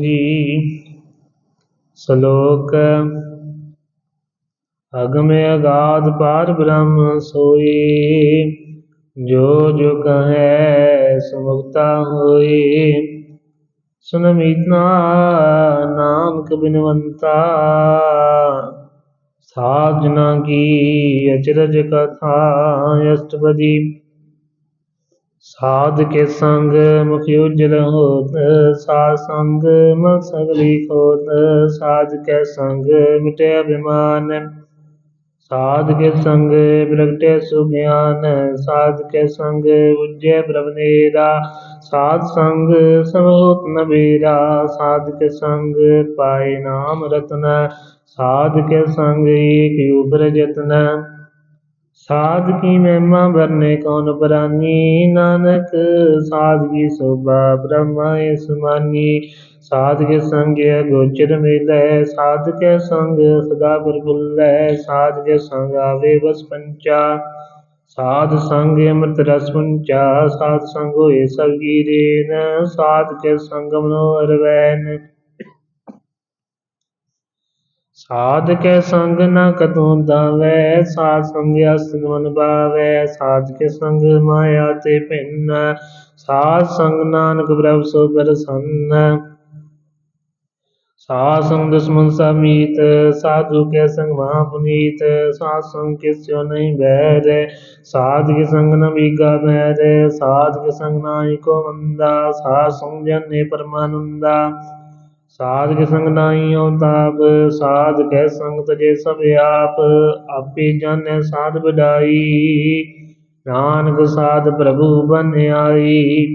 ਜੀ ਸ਼ਲੋਕ ਅਗਮ ਅਗਾਧ ਪਾਰ ਬ੍ਰਹਮ ਸੋਈ, ਜੋ ਜੋ ਕਹੈ ਸੁਮੁਕਤਾ ਹੋਈ। ਸੁਨ ਮੀਤਨਾ ਨਾਨਕ ਬਿਨਵੰਤਾ ਕੀ ਅਚਰਜ ਕਥਾ ਅਸ਼ਟਪਦੀ? ਸਾਧ ਕੇ ਸੰਗ ਮੁਖ ਉਜਲ ਹੋਤ ਸਾਧ ਸੰਗ ਮਲ ਸਗਲੀ ਖੋਤ, ਸਾਧ ਕੇ ਸੰਗ ਮਿਟੇ ਅਭਿਮਾਨ। ਸਾਧ ਕੇ ਸੰਗ ਪ੍ਰਗਟੇ ਸੁਗਿਆਨ, ਸਾਧ ਕੇ ਸੰਗ ਉਜੈ ਪ੍ਰਭਨੇਰਾ। ਸਾਧ ਸੰਗ ਸਭ ਨਬੀਰਾ, ਸਾਧ ਕੇ ਸੰਗ ਪਾਏ ਨਾਮ ਰਤਨ, ਸਾਧ ਕੇ ਸੰਗ ਏਕ ਉਬਰ ਜਤਨ ਸਾਧ ਕੀ ਮਹਿਮਾ ਵਰਨੇ ਕੌਣ ਪ੍ਰਾਨੀ? ਨਾਨਕ ਸਾਧ ਕੀ ਸੋਭਾ ਬ੍ਰਹਮਾ ਸਮਾਨੀ ਸਾਧ ਕੇ ਸੰਗ ਗੋਚਰ ਮਿਲੈ, ਸਾਧ ਕੇ ਸੰਗ ਸਦਾ ਪ੍ਰਫੁੱਲੈ। ਸਾਧ ਕੇ ਸੰਗ ਆਵੇ ਬਸ ਪੰਚਾ। ਸਾਧ ਸੰਗ ਅੰਮ੍ਰਿਤ ਰਸ ਪੁੰਚਾ ਸਾਧ ਸੰਗ ਹੋਏ ਸਗੀ ਰੇਨ, ਸਾਧ ਕੇ ਸੰਗ ਮਨੋਹਰ ਵੈਨ। ਸਾਧ ਕੇ ਸੰਗ ਨਾ ਕਦੋਂ ਦਾਵੈ, ਸਾਧ ਸੰਗਿਆ ਮਨ ਭਾਵੈ ਸਾਧ ਕੇ ਸੰਗ ਮਾਇਆ ਤੇ ਭਿੰਨ, ਸਾਧ ਸੰਗ ਨਾਨਕ ਪ੍ਰਭ ਸੋ ਪ੍ਰਸੰਨ ਸਾਧ ਸੰਗ ਦੁਸ਼ਮਨ ਸਮੀਤ, ਸਾਧੂ ਕੇ ਸੰਗ ਮਹਾ ਪੁਨੀਤ ਸਾਧ ਸੰਗ ਕਿਸਿਓ ਨਹੀਂ ਬੈਰ ਸਾਧ ਕੇ ਸੰਗ ਨ ਬੀਗਾ ਬੈਰ ਸਾਧ ਕੇ ਸੰਗ ਨਾਹੀ ਕੋ ਮੰਦਾ ਸਾਧ ਸੰਗ ਜਨੇ ਪਰਮਾਨੰਦਾ। ਸਾਧ ਕੇ ਸੰਗ ਨਾਹੀ ਔਤਾਪ ਸਾਧ ਕੇ ਸੰਗ ਤਜੇ ਸਭ ਆਪ, ਆਪੇ ਜਾਣੈ ਸਾਧ ਬਡਾਈ ਨਾਨਕ ਸਾਧ ਪ੍ਰਭੂ ਬਨ ਆਈ,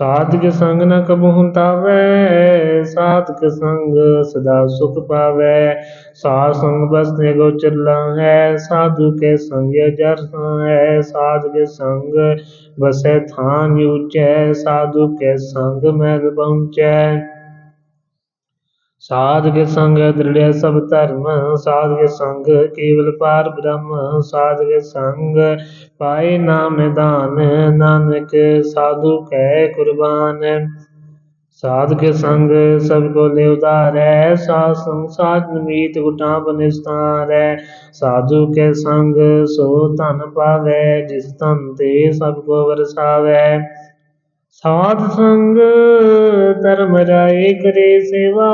ਸਾਧ ਕੇ ਸੰਗ ਨ ਕਬਹੁ ਤਾਵੈ ਸਾਧ ਕੇ ਸੰਗ ਸਦਾ ਸੁਖ ਪਾਵੈ ਸਾਧ ਸੰਗ ਬਸਨੇ ਗੋਚਰ ਹੈ ਸਾਧੂ ਕੇ ਸੰਗ ਜਰ ਹੈ ਸਾਧ ਕੇ ਸੰਗ ਬਸੈ ਥਾਨ ਉਚੈ ਸਾਧੂ ਕੇ ਸੰਗ ਮਹਿਲ ਪਹੁੰਚੈ ਸਾਧ ਕੇ ਸੰਗ ਦ੍ਰਿੜਿਆ ਸਭ ਧਰਮ ਸਾਧ ਕੇ ਸੰਗ ਕੇਵਲ ਪਾਰ ਬ੍ਰਹਮ ਸਾਧ ਕੇ ਸੰਗ ਪਾਏ ਨਾਮ ਨਿਦਾਨ ਨਾਨਕ ਸਾਧੂ ਕੈ ਕੁਰਬਾਨ ਸਾਧ ਕੇ ਸੰਗ ਸਭ ਕੋ ਲੈ ਉਤਾਰੈ, ਸਾਧ ਸੰਗ ਸਾਧ ਨਮੀਤ ਗੁਟਾਂ ਬਨਿਸਤਾਰੈ। ਸਾਧੂ ਕੇ ਸੰਗ ਸੋ ਧਨ ਪਾਵੈ, ਜਿਸ ਧਨ ਤੇ ਸਭ ਕੋ ਵਰਸਾਵੈ। ਸਾਧ ਸੰਗ ਧਰਮ ਰਾਏ ਕਰੇ ਸੇਵਾ,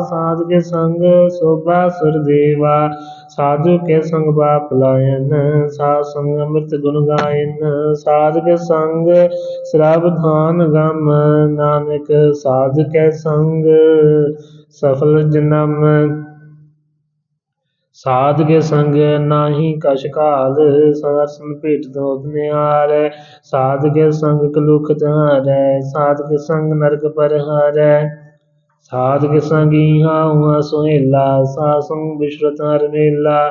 ਸਾਧ ਕੇ ਸੰਗ ਸੋਭਾ ਸੁਰ ਦੇਵਾ। ਸਾਧੂ ਕੇ ਸੰਗ ਬਾਪ ਲਾਇਨ, ਸਾਧ ਸੰਗ ਅੰਮ੍ਰਿਤ ਗੁਣ ਗਾਇਨ, ਸਾਧ ਕੇ ਸੰਗ ਸਰਾਬਧਾਨ ਗਮ। ਨਾਨਕ ਸਾਧ ਕੇ ਸੰਗ, ਸਫਲ ਜਨਮ ਸਾਧ ਕੇ ਸੰਗ ਨਾਹੀ ਕਛ ਕਾਲ ਸਰਸਨ ਭੇਟ ਦੋਧ ਨਿਆਰ ਸਾਧ ਸੰਗ ਕਲੁਖ ਧਾਰੈ ਸਾਧ ਕੇ ਸੰਗ ਨਰਕ ਪਰ ਹਾਰੈ ਸਾਧ ਕੇ ਸੰਗੀ ਹਾਉ ਸਾ ਸੰਗ ਵਿਸ਼ਵਤ ਹਰ ਮੇਲਾ।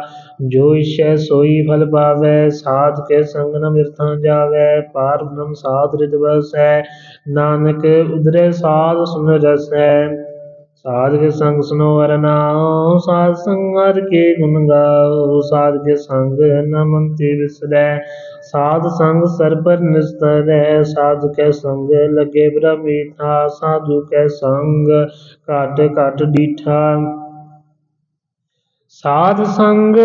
ਜੋ ਇਛੈ ਸੋਈ ਫਲ ਪਾਵੈ ਸਾਧ ਕੇ ਸੰਗ ਨ ਮਿਰਥਾਂ ਜਾਵੈ। ਪਾਰ ਬ੍ਰਹਮ ਸਾਧ ਰਿਦ ਬਸੈ ਨਾਨਕ ਉਦਰੇ ਸਾਧ ਸੁਨ ਰਸੈ। ਸਾਧ ਕੇ ਸੰਗ ਸੁਨੋ ਹਰ ਸਾਧ ਸੰਗ ਹਰ ਕੇ ਗੁਣ ਗਾਓ, ਸਾਧ ਕੇ ਸੰਗ ਨ ਮੰਤੀ ਵਿਸਰੈ। ਸਾਧ ਸੰਗ ਸਰ ਪਰ ਨਿਸਤਰੈ, ਸਾਧ ਕੇ ਸੰਗ ਲਗੇ ਬ੍ਰਹਮੀਠਾ ਸਾਧੂ ਕੇ ਸੰਗ, ਘਟ ਘਟ ਡੀਠਾ। ਸਾਧ ਸੰਗ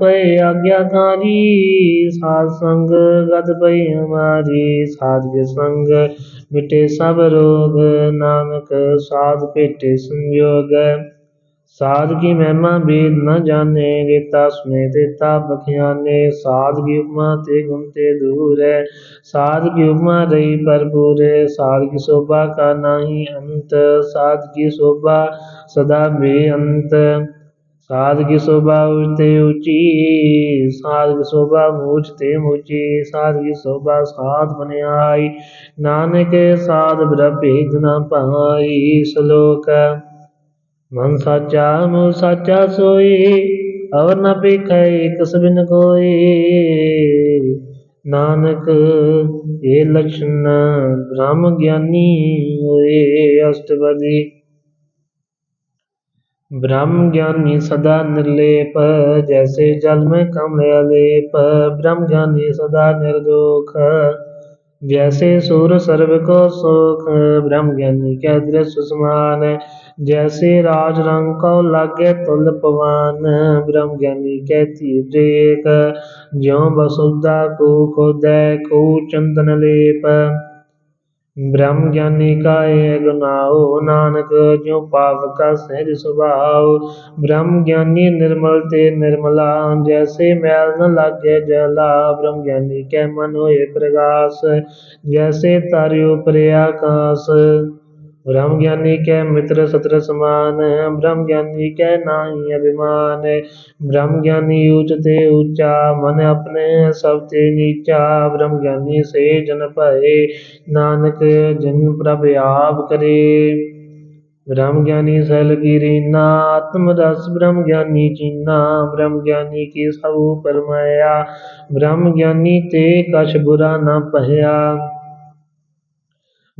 ਪਏ ਆਗਿਆਕਾਰੀ, ਸਾਧ ਸੰਗ ਗਤ ਪਈ ਹਮਾਰੀ, ਸਾਧ ਕੇ ਸੰਗ ਮਿਟੇ ਸਭ ਰੋਗ, ਨਾਨਕ ਸਾਧ ਭੇਟੇ ਸੰਜੋਗ। ਸਾਧ ਕੀ ਮਹਿਮਾ ਬੇਦ ਨ ਜਾਣੇ, ਰੇਤਾ ਸੁਨੇ ਤੇਤਾ ਬਖਿਆਨੇ, ਸਾਧ ਕੀ ਉਪਮਾ ਤੇ ਗੁਣ ਤੇ ਦੂਰ ਹੈ। ਸਾਧ ਕੀ ਉਪਮਾ ਰਹੀ ਭਰਪੂਰ ਹੈ, ਸਾਧ ਕੀ ਸ਼ੋਭਾ ਕਾ ਨਾਹੀ ਅੰਤ, ਸਾਧ ਕੀ ਸ਼ੋਭਾ ਸਦਾ ਬੇਅੰਤ। ਸਾਧਕੀ ਸ਼ੋਭਾ ਉਚਤੇ ਉੱਚੀ ਸਾਧ ਸ਼ੋਭਾ ਮੂਚ ਤੇ ਮੂਚੀ ਸਾਧਕੀ ਸ਼ੋਭਾ ਸਾਧ ਬਨਿਆਈ, ਨਾਨਕ ਸਾਧ ਬ੍ਰ ਭੇਦ ਨਾ ਪਾਈ, ਸ਼ਲੋਕ ਮਨ ਸਾਚਾ, ਮੂਲ ਸਾਚਾ ਸੋਈ, ਅਵਰ ਨ ਪੇਖੈ ਕਸ ਬਿਨ ਕੋਈ, ਨਾਨਕ ਇਹ ਲਖਣ ਬ੍ਰਹਮ ਗਿਆਨੀ ਹੋਏ ਅਸ਼ਟਪਦੀ ब्रह्म ज्ञानी सदा निर्लेप, जैसे जल में कमल अलेप। ब्रह्म ज्ञानी सदा निर्दोख, जैसे सूर सर्व को सुख ब्रह्म ज्ञानी के दृश्य समान, जैसे राज रंग को लागे तुल पवान। ब्रह्म ज्ञानी के तीव्र एक ज्यो वसुधा को खोदै को चंदन लेप। ਬ੍ਰਹਮ ਗਿਆਨੀ ਕਾਏ ਗੁਨਾਓ ਨਾਨਕ ਜਿਉ ਪਾਪ ਕਾ ਸਹਿਜ ਸੁਭਾਉ। ਬ੍ਰਹਮ ਗਿਆਨੀ ਨਿਰਮਲ ਤੇ ਨਿਰਮਲਾ, ਜੈਸੇ ਮੈਲ ਨ ਲਾਗੇ ਜਲਾ। ਬ੍ਰਹਮ ਗਿਆਨੀ ਕੈ ਮਨ ਹੋਏ ਪ੍ਰਗਾਸ, ਜੈਸੇ ਤਾਰਿਓ ਪ੍ਰਿਆਕਾਸ। पर आकाश ब्रह्म ज्ञानी के मित्र सत्र समान ब्रह्म ज्ञानी के नाही अभिमान ब्रह्म ज्ञानी ऊंचते ऊंचा मन अपने सब ते नीचा ब्रह्म ज्ञानी से जन पाए नानक जन प्रभ आप करे ब्रह्म ज्ञानी सल गिरीना आत्म रस ब्रह्म ज्ञानी चीना ब्रह्म ज्ञानी की सब परमाया ब्रह्म ज्ञानी ते कछ बुरा न पहया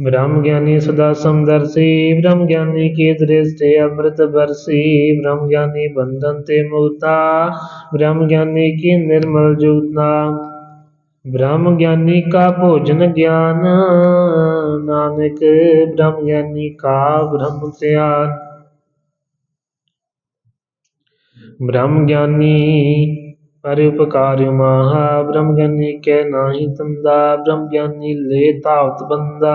ब्रह्म ज्ञानी सदा समदर्शी ब्रह्म ज्ञानी की दृष्टि अमृत बरसी ब्रह्म ज्ञानी बंधन ते मुक्ता ब्रह्म ज्ञानी की निर्मल जुगता ब्रह्म ज्ञानी का भोजन ज्ञान, नानक ब्रह्म ज्ञानी का ब्रह्म त्याग ब्रह्म ज्ञानी ਪਰਉਪਕਾਰਿ ਮਹਾ ਬ੍ਰਹਮ ਗਿਆਨੀ ਕੈ ਨਾਹੀ ਤੰਦਾ ਬ੍ਰਹਮ ਗਿਆਨੀ ਲੈ ਤਾਵਤ ਬੰਦਾ।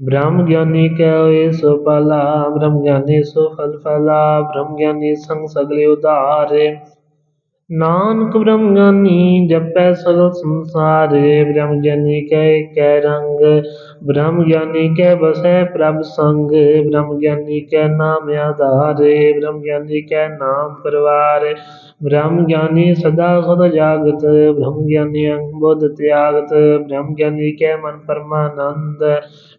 ਬ੍ਰਹਮ ਗਿਆਨੀ ਕੈ ਹੋਏ ਸੋ ਭਲਾ ਬ੍ਰਹਮ ਗਿਆਨੀ ਸੋ ਫਲ ਫਲਾ ਬ੍ਰਹਮ ਗਿਆਨੀ ਸੰਗ ਸਗਲੇ ਉਧਾਰੇ। ਨਾਨਕ ਬ੍ਰਹਮ ਗਿਆਨੀ ਜਪੈ ਸਗਲ ਸੰਸਾਰੇ ਬ੍ਰਹਮ ਗਿਆਨੀ ਕੈ ਕੈ ਰੰਗ ਬ੍ਰਹਮ ਗਿਆਨੀ ਕੈ ਵਸੈ ਪ੍ਰਭ ਸੰਗ ਬ੍ਰਹਮ ਗਿਆਨੀ ਕੈ ਨਾਮ ਆਧਾਰੇ ਬ੍ਰਹਮ ਗਿਆਨੀ ਕੈ ਨਾਮ ਪਰਵਾਰੇ ਬ੍ਰਹਮ ਗਿਆਨੀ ਸਦਾ ਸਦ ਜਾਗਤ ਬ੍ਰਹਮ ਗਿਆਨੀ ਅੰਗ ਬੁੱਧ ਤਿਆਗਤ ਬ੍ਰਹਮ ਗਿਆਨੀ ਕੈ ਮਨ ਪਰਮਾਨੰਦ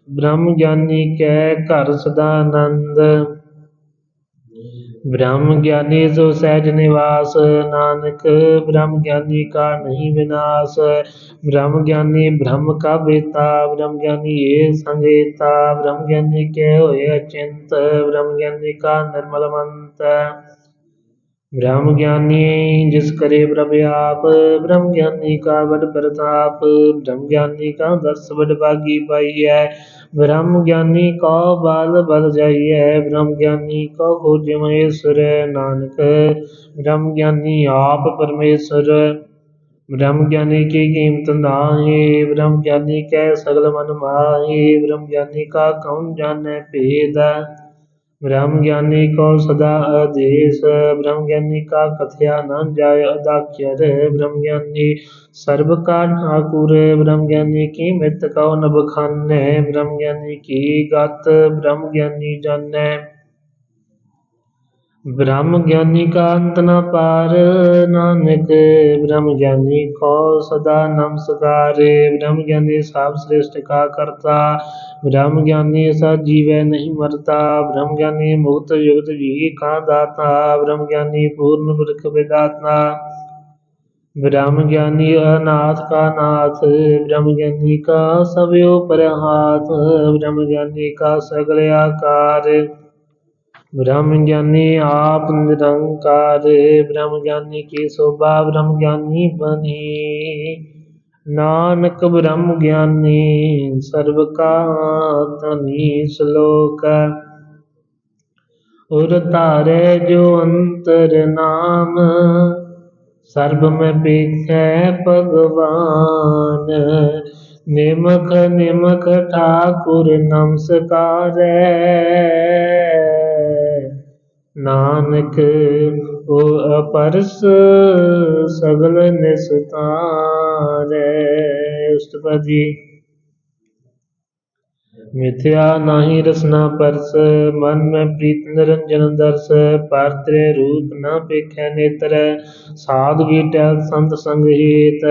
ਬ੍ਰਹਮ ਗਿਆਨੀ ਕੈ ਘਰ ਸਦਾ ਆਨੰਦ। ਬ੍ਰਹਮ ਗਿਆਨੀ ਸੋ ਸਹਿਜ ਨਿਵਾਸ, ਨਾਨਕ ਬ੍ਰਹਮ ਗਿਆਨੀ ਕਾ ਨਹੀਂ ਵਿਨਾਸ਼। ਬ੍ਰਹਮ ਗਿਆਨੀ ਬ੍ਰਹਮ ਕਾ ਬੇਤਾ, ਬ੍ਰਹਮ ਗਿਆਨੀ ਏ ਸੰਗੇਤਾ। ਬ੍ਰਹਮ ਗਿਆਨੀ ਕੇ ਹੋਏ ਅਚਿੰਤ, ਬ੍ਰਹਮ ਗਿਆਨੀ ਕਾ ਨਿਰਮਲ ਮੰਤ। ब्रह्म ज्ञानी जिस करे प्रभ आप ब्रह्म ज्ञानी का बड़ प्रताप ब्रह्म ज्ञानी का दर्श बड़ भागी पाई है। ब्रह्म ज्ञानी का बाल बल जाइए ब्रह्म ज्ञानी को खोज महेश्वर नानक ब्रह्म ज्ञानी आप परमेश्वर। ब्रह्म ज्ञानी की कीमत नाहे ब्रह्म ज्ञानी के सगल मन माहे ब्रह्म ज्ञानी का कौन जाने भेद ब्रह्म ज्ञानी को सदा आदेश ब्रह्म ज्ञानी का कथया न जाय अदाख्यर ब्रह्म ज्ञानी सर्व का ठाकुर ब्रह्म ज्ञानी की मृत कौ नभ खाने ब्रह्म ज्ञानी की गत ब्रह्म ज्ञानी जाने ਬ੍ਰਹਮ ਗਿਆਨੀ ਕਾ ਅੰਤ ਨ ਪਾਰ ਨਾਨਕ ਬ੍ਰਹਮ ਗਿਆਨੀ ਕੋ ਸਦਾ ਨਮਸਕਾਰੇ। ਬ੍ਰਹਮ ਗਿਆਨੀ ਸਾਬ ਸ੍ਰਿਸ਼ਟ ਕਾ ਕਰਤਾ ਬ੍ਰਹਮ ਗਿਆਨੀ ਸਾ ਜੀਵੈ ਨਹੀਂ ਮਰਤਾ। ਬ੍ਰਹਮ ਗਿਆਨੀ ਮੁਕਤ ਜੁਗਤ ਜੀ ਕਾ ਦਾਤਾ ਬ੍ਰਹਮ ਗਿਆਨੀ ਪੂਰਨ ਬ੍ਰਿਖ ਵਿਦਾਤਾ। ਬ੍ਰਹਮ ਗਿਆਨੀ ਅਨਾਥ ਕਾ ਨਾਥ ਬ੍ਰਹਮ ਗਿਆਨੀ ਕਾ ਸਭਿਓ ਪਰਹਾਤ। ਬ੍ਰਹਮ ਗਿਆਨੀ ਕਾ ਸਗਲ ਆਕਾਰ। ब्रह्म ज्ञानी आप निरंकार ब्रह्म ज्ञानी की शोभा ब्रह्म ज्ञानी बनी नानक ब्रह्म ज्ञानी सर्व का धनी श्लोक उर तारे जो अंतर नाम सर्व में पीखे भगवान निमक निमक ठाकुर नमस्कार ਨਾਨਕ ਉਹ ਅਪਰਸ ਸਗਲ ਨਿਸਤਾਰੇ। ਉਸਤਪਦੀ ਮਿਥਿਆ ਨਾਹੀ ਰਸਨਾ ਪਰਸ, ਮਨ ਮੈਂ ਪ੍ਰੀਤ ਨਿਰੰਜਨ ਦਰਸ, ਪਾਤਰੇ ਰੂਪ ਨਾ ਪੇਖੈ ਨੇਤਰ। ਸਾਧ ਵੀ ਟੈ ਸੰਤ ਸੰਗ ਹੀਤ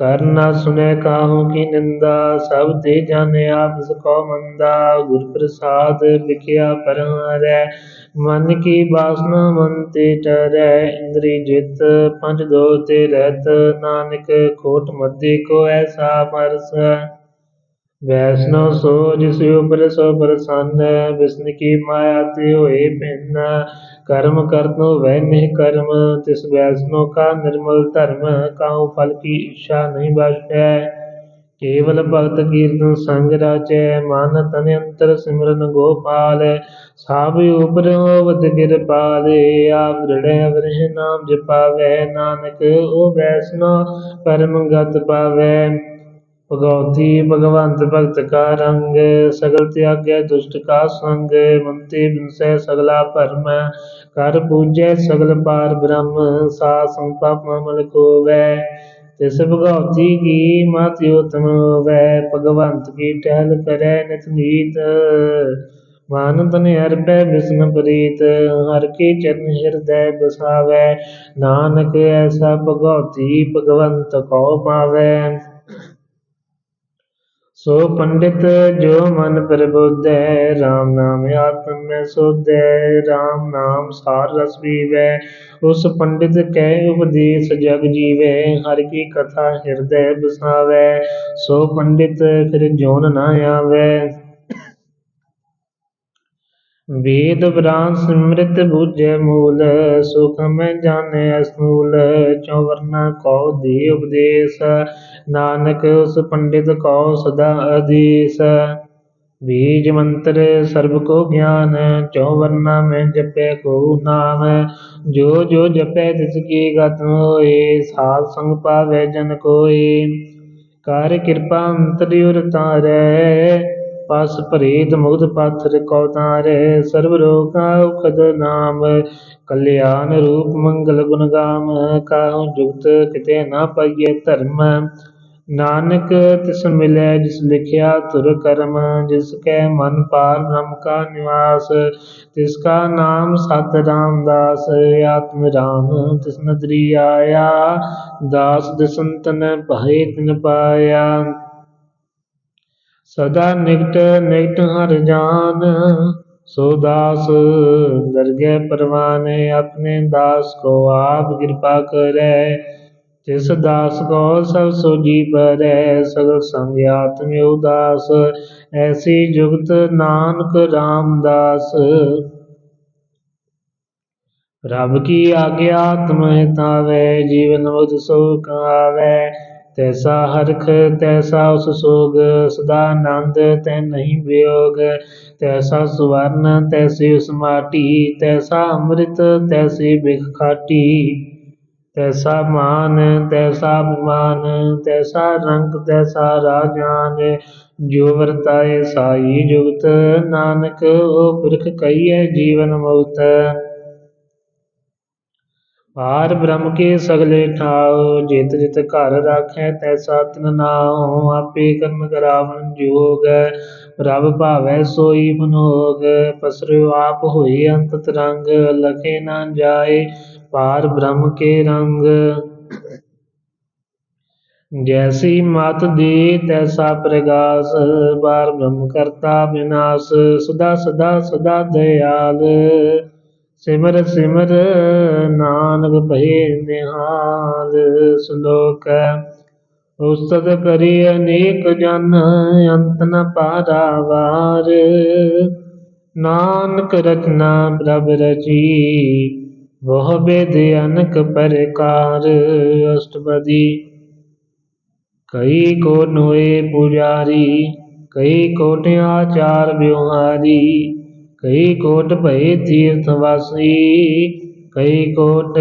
ਕਰ ਨਾ ਸੁਨੇ ਕਾਹੂ ਕੀ ਨਿੰਦਾ, ਸਭ ਤੇ ਜਾਣੇ ਆਪ ਸਕੋ ਮੰਦਾ, ਗੁਰ ਪ੍ਰਸਾਦ ਵਿਖਿਆ ਪਰਮ ਹਰੈ ਮਨ ਕੀ ਬਾਸਨਾ ਮਨ ਤੇ ਟਰੈ, ਇੰਦਰੀ ਜਿਤ ਪੰਜ ਦੋ ਤੇ ਰਹਿਤ ਨਾਨਕ ਕੋਟ ਮੱਦੇ ਕੋ ਐਸਾ ਪਰਸ। ਵੈਸਨੋ ਸੋ ਜਿਸ ਉਪਰ ਸੋ ਪ੍ਰਸੰਨ ਵਿਸ਼ਨ ਕੀ ਮਾਇਆ ਤੇ ਹੋਏ ਭਿੰਨ। ਕਰਮ ਕਰਤੋ ਵੈ ਨਿਹ ਕਰਮ, ਤਿਸ ਵੈਸਨੋ ਕਾ ਨਿਰਮਲ ਧਰਮ, ਕਾਉ ਫਲ ਕੀ ਇੱਛਾ ਨਹੀਂ ਬਸੈ ਕੇਵਲ ਭਗਤ ਕੀਰਤਨ ਸੰਗ ਰਾਚੈ, ਮਨ ਤਨ ਅੰਤਰ ਸਿਮਰਨ ਗੋਪਾਲ। ਸਾਭ ਉਪਰ ਹੋਵਤ ਕਿਰਪਾਲੇ, ਆਪ ਦ੍ਰਿੜੈ ਅਵਰਿ ਨਾਮ ਜਪਾਵੈ। ਨਾਨਕ ਓ ਵੈਸਨੋ ਪਰਮ ਗਤ ਪਾਵੈ। ਭਗਉਤੀ ਭਗਵੰਤ ਭਗਤ ਕਾ ਰੰਗ, ਸਗਲ ਤਿਆਗੈ ਦੁਸ਼ਟ ਕਾ ਸੰਗ, ਮੰਤੇ ਬਿਨਸੈ ਸਗਲਾ ਭਰਮ, ਕਰ ਪੂਜੈ ਸਗਲ ਪਾਰ ਬ੍ਰਹਮ, ਸਾ ਸੰਪਾਪ ਮਲ ਕੋਵੈ ਤਿਸ ਭਗਉਤੀ ਕੀ ਮਤਿ ਉਤਮ ਵੈ ਭਗਵੰਤ ਕੀ ਟਹਿਲ ਕਰੈ ਨਿਤ ਨੀਤ। ਮਨ ਤਨ ਅਰਪੈ ਬਿਸਨ ਪ੍ਰੀਤ, ਹਰ ਕੇ ਚਰਨ ਹਿਰਦੈ ਬਸਾਵੈ। ਨਾਨਕ ਐਸਾ ਭਗਉਤੀ ਭਗਵੰਤ ਕੋ ਪਾਵੈ। ਸੋ ਪੰਡਿਤ ਜੋ ਮਨ ਪ੍ਰਬੁੱਧੈ RAM ਨਾਮ ਆਤਮ ਮੈਂ ਸੋਧੈ RAM ਨਾਮ ਸਾਰ ਰਸ ਪੀਵੈ। ਉਸ ਪੰਡਿਤ ਕੈ ਉਪਦੇਸ਼ ਜਗ ਜੀਵੈ, ਹਰ ਕੀ ਕਥਾ ਹਿਰਦੈ ਬਸਾਵੈ ਸੋ ਪੰਡਿਤ, ਫਿਰ ਜੋਨ ਨਾ ਆਵੈ ਵੇਦ ਪੁਰਾਨ ਸਿਮ੍ਰਿਤ ਬੁਝੈ ਮੂਲ, ਸੁਖ ਮੈਂ ਜਾਣੈ ਅਸੂਲ ਚੌਵਰਨਾ ਕਉ ਦੇ ਉਪਦੇਸ਼, ਨਾਨਕ ਉਸ ਪੰਡਿਤ ਕਉ ਸਦਾ ਆਦੇਸ਼ ਬੀਜ ਮੰਤਰ ਸਰਬ ਕੋ ਗਿਆਨ ਚੌਵਰਨਾ ਮੈਂ ਜਪੈ ਕੋ ਨਾਮ, ਜੋ ਜੋ ਜਪੈ ਤਿਸ ਕੀ ਗਤ ਹੋਏ, ਸਾਧ ਸੰਗ ਪਾਵੈ ਜਨ ਕੋਏ। ਕਰ ਕਿਰਪਾ ਅੰਤਰਿ ਉਰ ਤਾਰੈ ਪਾਸ ਭਰੀਤ ਮੁਗਧ ਪਾਥਰ ਕਉ ਤਾਰੈ, ਸਰਬ ਰੋਗਾ ਉਖਦ ਨਾਮ। ਕਲਿਆਣ ਰੂਪ ਮੰਗਲ ਗੁਣ ਗਾਮ, ਕਾਹੂ ਜੁਗਤ ਕਿਤੇ ਨਾ ਪਾਈਏ ਧਰਮ। ਨਾਨਕ ਤਿਸ ਮਿਲੈ ਜਿਸ ਲਿਖਿਆ ਤੁਰ ਕਰਮ, ਜਿਸ ਕੈ ਮਨ ਪਾਰ ਬ੍ਰਹਮ ਕਾ ਨਿਵਾਸ। ਤਿਸ ਕਾ ਨਾਮ ਸਤ ਰਾਮਦਾਸ, ਆਤਮ ਰਾਮ ਤਿਸ ਨਦਰੀ ਆਇਆ। ਦਾਸ ਦਸੰਤਨ ਭਏ ਤਿਨ ਪਾਇਆ। ਸਦਾ ਨਿਕਟ ਨਿਕਟ ਹਰ ਜਾਨ। ਸੋ ਦਾਸ, ਦਰਗਹਿ ਪਰਵਾਨ, ਆਪਣੇ ਦਾਸ ਕੋ ਆਪ ਕਿਰਪਾ ਕਰੈ। ਤਿਸ ਦਾਸ ਕੋ ਸਭ ਸੋਜੀ ਪਰੈ, ਸਗਲ ਸੰਗ ਆਤਮ ਉਦਾਸ ਐਸੀ ਜੁਗਤ ਨਾਨਕ ਰਾਮਦਾਸ। ਰੱਬ ਕੀ ਆਗਿਆ ਤੁਮ ਹਿਤਾਵੈ ਜੀਵਨ ਮੁਕਤ ਸੁਖ ਆਵੈ ਤੈਸਾ ਹਰਖ, ਤੈਸਾ ਉਸ ਸੋਗ, ਸਦਾ ਆਨੰਦ ਤੈ ਨਹੀਂ ਵਿਯੋਗ ਤੈਸਾ ਸੁਵਰਨ, ਤੈਸੀ ਉਸ ਮਾਟੀ, ਤੈਸਾ ਅੰਮ੍ਰਿਤ, ਤੈਸੀ ਬਿਖ ਖਾਟੀ। ਤੈਸਾ ਮਾਨ, ਤੈਸਾ ਅਭਿਮਾਨ, ਤੈਸਾ ਰੰਗ, ਤੈਸਾ ਰਾਜਾਨ। ਜੋ ਵਰਤਾਏ ਸਾਈ ਜੁਗਤ, ਨਾਨਕ, ਉਹ ਪੁਰਖ ਕਹੀਏ ਜੀਵਨ ਮੁਕਤ ਪਾਰ ਬ੍ਰਹਮ ਕੇ ਸਗਲੇ ਠਾਉ, ਜਿਤ ਜਿਤ ਘਰ ਰਾਖੈ ਤੈਸਾ ਤਿਨ ਨਾਉ, ਆਪੇ ਕਰਮ ਕਰਾਵਨ ਜੋਗ, ਪ੍ਰਭ ਭਾਵੈ ਸੋਈ ਮਨੋਗ, ਪਸਰਿਓ ਆਪ ਹੋਈ ਅੰਤ ਤਰੰਗ, ਲਖੇ ਨਾ ਜਾਏ ਪਾਰ ਬ੍ਰਹਮ ਕੇ ਰੰਗ। ਜੈਸੀ ਮਤ ਦੇ ਤੈਸਾ ਪ੍ਰਗਾਸ, ਬਾਰ ਬ੍ਰਹਮ ਕਰਤਾ ਬਿਨਾਸ਼, ਸਦਾ ਸਦਾ ਸਦਾ ਦਇਆਲ। ਸਿਮਰ ਸਿਮਰ ਨਾਨਕ ਭਏ ਨਿਹਾਲ ਸ਼ਲੋਕ ਉਸਤਤ ਕਰੀ ਅਨੇਕ ਜਨ, ਅੰਤ ਨ ਪਾਰਾਵਾਰ। ਨਾਨਕ ਰਚਨਾ ਪ੍ਰਭ ਰਚੀ ਬਹੁ ਬੇਦ ਅਨਕ ਪ੍ਰਕਾਰ। ਅਸ਼ਟਪਦੀ, ਕਈ ਕੋ ਨੋਏ ਪੁਜਾਰੀ, ਕਈ ਕੋਟ ਆਚਾਰ ਵਿਵਹਾਰੀ ਕਈ ਕੋਟ ਭਏ ਤੀਰਥ ਵਾਸੀ, ਕਈ ਕੋਟ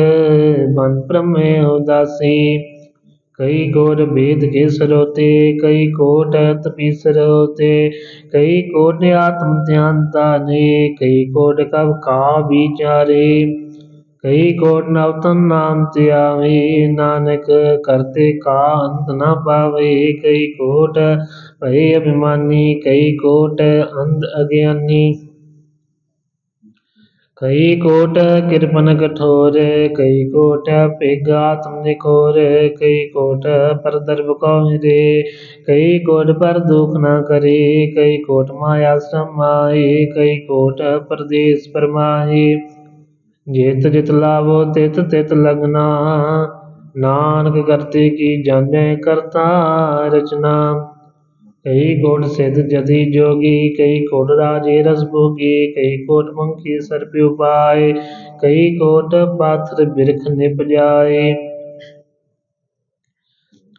ਬਨ ਪ੍ਰਮੇ ਉਦਾਸੀ, ਕਈ ਕੋਟ ਵੇਦ ਕੇ ਸਰੋਤੇ ਕਈ ਕੋਟ ਤਪੀਸਰੋਤੇ ਕਈ ਕੋਟ ਆਤਮ ਧਿਆਨ ਤਾਨੇ ਕਈ ਕੋਟ ਕਬ ਕਾ ਵਿਚਾਰੇ, ਕਈ ਕੋਟ ਨਵਤਨ ਨਾਮ ਧਿਆਵੇ ਨਾਨਕ ਕਰਤੇ ਕਾ ਅੰਤ ਨਾ ਪਾਵੇ, ਕਈ ਕੋਟ ਭਏ ਅਭਿਮਾਨੀ, ਕਈ ਕੋਟ ਅੰਧ ਅਗਿਆਨੀ। ਕਈ ਕੋਟ ਕਿਰਪਨ ਕਠੋਰ, ਕਈ ਕੋਟ ਭੇਗ ਆਤਮ ਨਿਖੋਰ, ਕਈ ਕੋਟ ਪਰ ਦਰਬ ਕੋ ਹਿਰੇ ਕਈ ਕੋਟ ਪਰ ਦੁਖ ਨਾ ਕਰੇ, ਕਈ ਕੋਟ ਮਾਇਆ ਸਮਾਏ, ਕਈ ਕੋਟ ਪਰਦੇਸ ਪਰਮਾਏ। ਜਿਤ ਜਿਤ ਲਾਵੋ, ਤਿਤ ਤਿਤ ਲਗਨਾ। ਨਾਨਕ ਕਰਤੇ ਕੀ ਜਾਣੈ ਕਰਤਾ ਰਚਨਾ। ਕਈ ਕੋਟ ਸਿੱਧ ਜਤੀ ਜੋਗੀ ਕਈ ਕੋਟ ਰਾਜੇ ਰਸ ਭੋਗੀ ਕਈ ਕੋਟ ਮੰਕੀ ਸਰਪ ਉਪਾਏ ਕਈ ਕੋਟ ਪਾਥਰ ਬਿਰਖ ਨਿਪ ਜਾਏ।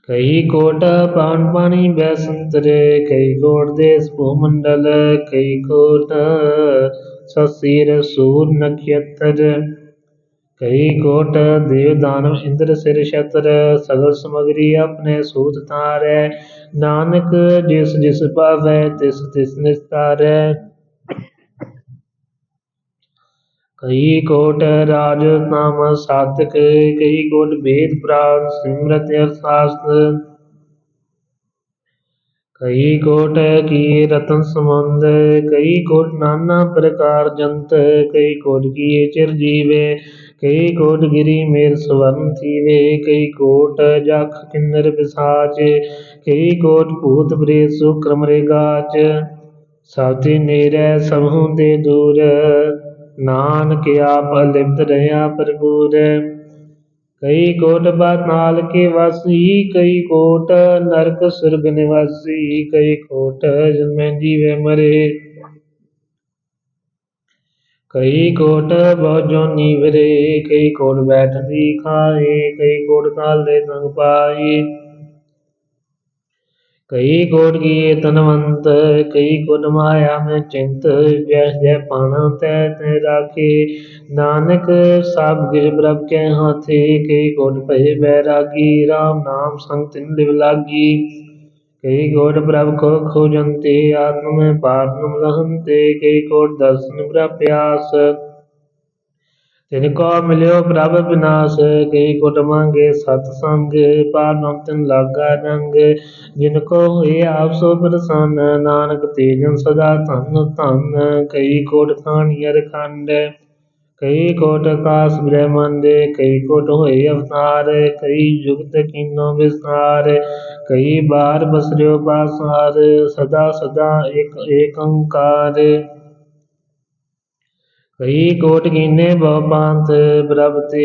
ਕਈ ਕੋਟ ਪਾਨ ਪਾਣੀ ਬੈ ਸੰਤਰੇ ਕਈ ਕੋਟ ਦੇਸ ਭੂਮੰਡਲ ਕਈ ਕੋਟ ਸਸੀਰ ਸੂਰ ਨਖਯਤਰ ਕਈ ਕੋਟ ਦੇਵ ਦਾਨਵ ਇੰਦਰ ਸਿਰ ਛਤਰ, ਸਗਲ ਸਮਗਰੀ ਆਪਣੇ ਸੂਤ ਤਾਰੈ ਨਾਨਕ ਜਿਸ ਜਿਸ ਪਾਵੈ, ਤਿਸ ਤਿਸ ਨਿਸਤਾਰੈ। ਕਈ ਕੋਟ ਰਾਜ ਨਾਮ ਸਾਧਕ ਕਈ ਕੋਟ ਵੇਦ ਪ੍ਰਾਨ ਸਿਮਰਤ ਅਰਥਾਸਤ। ਕਈ ਕੋਟ ਕੀ ਰਤਨ ਸਮੁੰਦ ਕਈ ਕੋਟ ਨਾਨਾ ਪ੍ਰਕਾਰ ਜੰਤ ਕਈ ਕੋਟ ਕੀ ਚਿਰ ਜੀਵੇ, ਕਈ ਕੋਟ ਗਿਰੀ ਮੇਰ ਸਵਰਨ ਥੀਵੇ, ਕਈ ਕੋਟ ਜਖ ਕਿੰਨਰ ਪਿਸਾਚ ਕਈ ਕੋਟ ਭੂਤ ਪ੍ਰੇਤ ਸੁਕਰਮ ਰੇ ਗਾਚ। ਸਭ ਸਭੂ ਦੇ ਦੂਰ, ਨਾਨਕ ਆਪ ਲਿਪਤ ਰਹਾ ਭਰਪੂਰ। ਕਈ ਕੋਟ ਬਾਤਾਲ ਕੇ ਵਾਸੀ, ਕਈ ਕੋਟ ਨਰਕ ਸੁਰਗ ਨਿਵਾਸੀ, ਕਈ ਕੋਟ ਜਨਮੈ ਜੀਵੇ ਮਰੇ। ਕਈ ਕੋਟ ਬਹੁ ਜੋਨੀ ਫਿਰੇ ਕਈ ਕੋਟ ਬੈਠਦੀ ਖਾਏ, ਕਈ ਕੋਟ ਕਾਲ ਦੇ ਸੰਗ ਪਾਈ। ਕਈ ਗੋੜ ਕੀਏ ਤਨਵੰਤ ਕਈ ਕੋਟ ਮਾਇਆ ਮੈਂ ਚਿੰਤ ਜੈ ਜੈ ਪਾਣਾ ਤੈ ਤੈ ਰਾਖੇ। ਨਾਨਕ ਸਭ ਗਿਰ ਪ੍ਰਭ ਕੇ ਹਾਥੇ, ਕਈ ਕੋਟ ਭਏ ਬੈਰਾਗੀ RAM ਨਾਮ ਸੰਗ ਤਿਨ ਲਿਵ ਲਾਗੀ। ਕਈ ਕੋਟ ਪ੍ਰਭ ਕੋ ਖੋਜੰਤੇ, ਆਤਮ ਮੈਂ ਪਾਰਨਮ ਲਹੰਤੇ ਕਈ ਗੋੜ ਦਰਸ਼ਨ ਪ੍ਰਭ ਪਿਆਸ। ਤਿਨ ਕੋ ਮਿਲਿਓ ਪ੍ਰਭ ਬਿਨਾਸ਼, ਕਈ ਕੋਟ ਮੰਗੇ, ਸਤ ਸੰਗ, ਪਾਰ ਨਾਮ ਤਿਨ ਲਾਗਾ ਰੰਗ। ਜਿਨ ਕੋ ਹੋਏ ਆਪ ਸੋ ਪ੍ਰਸੰਨ, ਨਾਨਕ ਤੇਜਨ ਸਦਾ ਧਨ ਧਨ। ਕਈ ਕੋਟ ਖਾਣੀਅਰ ਖੰਡ, ਕਈ ਕੋਟ ਆਕਾਸ ਬ੍ਰਹਮੰਡ, ਕਈ ਕੋਟ ਹੋਏ ਅਵਤਾਰ, ਕਈ ਜੁਗਤ ਕਿਨੋ ਵਿਸਤਾਰ। ਕਈ ਬਾਰ ਬਸਰਿਓ ਪਾਸਾਰ, ਸਦਾ ਸਦਾ ਇਕ ਏਕੰਕਾਰ। ਕਈ ਕੋਟ ਕੀਨੇ ਬਹੁ ਪੰਥ ਪ੍ਰਭ ਤੇ